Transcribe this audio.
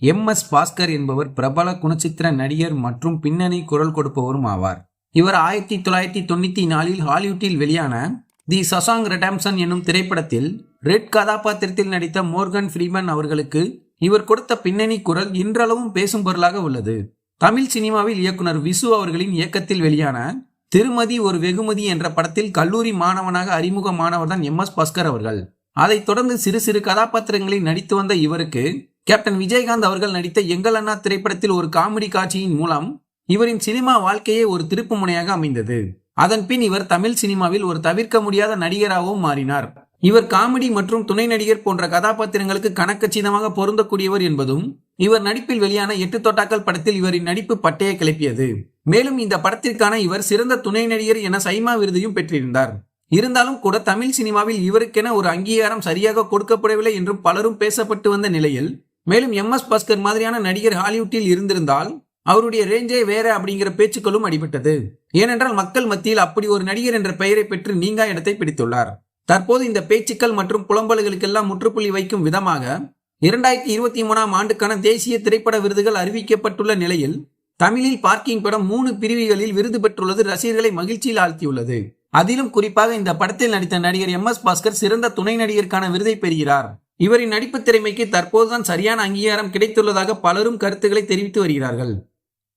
M S Bhaskar என்பவர் பிரபல குணச்சித்திர நடிகர் மற்றும் பின்னணி குரல் கொடுப்பவரும் ஆவார். இவர் ஆயிரத்தி தொள்ளாயிரத்தி தொண்ணூத்தி நாலில் ஹாலிவுட்டில் வெளியான தி சசாங் ரெடாம்சன் என்னும் திரைப்படத்தில் ரெட் கதாபாத்திரத்தில் நடித்த மோர்கன் ஃப்ரீமன் அவர்களுக்கு இவர் கொடுத்த பின்னணி குரல் இன்றளவும் பேசும் பொருளாக உள்ளது. தமிழ் சினிமாவில் இயக்குனர் விசு அவர்களின் இயக்கத்தில் வெளியான திருமதி ஒரு வெகுமதி என்ற படத்தில் கல்லூரி மாணவனாக அறிமுகமானவர்தான் எம் எஸ் பாஸ்கர் அவர்கள். அதைத் தொடர்ந்து சிறு சிறு கதாபாத்திரங்களில் நடித்து வந்த இவருக்கு கேப்டன் விஜயகாந்த் அவர்கள் நடித்த எங்கள் அண்ணா திரைப்படத்தில் ஒரு காமெடி காட்சியின் மூலம் இவரின் சினிமா வாழ்க்கையே ஒரு திருப்பு முனையாக அமைந்தது. அதன் பின் இவர் தமிழ் சினிமாவில் ஒரு தவிர்க்க முடியாத நடிகராகவும் மாறினார். இவர் காமெடி மற்றும் துணை நடிகர் போன்ற கதாபாத்திரங்களுக்கு கணக்கச்சிதமாக பொருந்தக்கூடியவர் என்பதும் இவர் நடிப்பில் வெளியான எட்டு தொட்டாக்கள் படத்தில் இவரின் நடிப்பு பட்டையை கிளப்பியது. மேலும் இந்த படத்திற்கான இவர் சிறந்த துணை நடிகர் என சைமா விருதையும் பெற்றிருந்தார். இருந்தாலும் கூட தமிழ் சினிமாவில் இவருக்கென ஒரு அங்கீகாரம் சரியாக கொடுக்கப்படவில்லை என்றும் பலரும் பேசப்பட்டு வந்த நிலையில் மேலும் எம் எஸ் பாஸ்கர் மாதிரியான நடிகர் ஹாலிவுட்டில் இருந்திருந்தால் அவருடைய ரேஞ்சே வேற அப்படிங்கிற பேச்சுக்களும் அடிபட்டது. ஏனென்றால் மக்கள் மத்தியில் அப்படி ஒரு நடிகர் என்ற பெயரை பெற்று நீங்கா இடத்தை பிடித்துள்ளார். தற்போது இந்த பேச்சுக்கள் மற்றும் புலம்பல்களுக்கெல்லாம் முற்றுப்புள்ளி வைக்கும் விதமாக இரண்டாயிரத்தி இருபத்தி மூணாம் ஆண்டுக்கான தேசிய திரைப்பட விருதுகள் அறிவிக்கப்பட்டுள்ள நிலையில் தமிழில் பார்க்கிங் படம் மூணு பிரிவுகளில் விருது பெற்றுள்ளது ரசிகர்களை மகிழ்ச்சியில் ஆழ்த்தியுள்ளது. அதிலும் குறிப்பாக இந்த படத்தில் நடித்த நடிகர் எம் எஸ் பாஸ்கர் சிறந்த துணை நடிகருக்கான விருதை பெறுகிறார். இவரின் நடிப்பு திறமைக்கு தற்போதுதான் சரியான அங்கீகாரம் கிடைத்துள்ளதாக பலரும் கருத்துக்களை தெரிவித்து வருகிறார்கள்.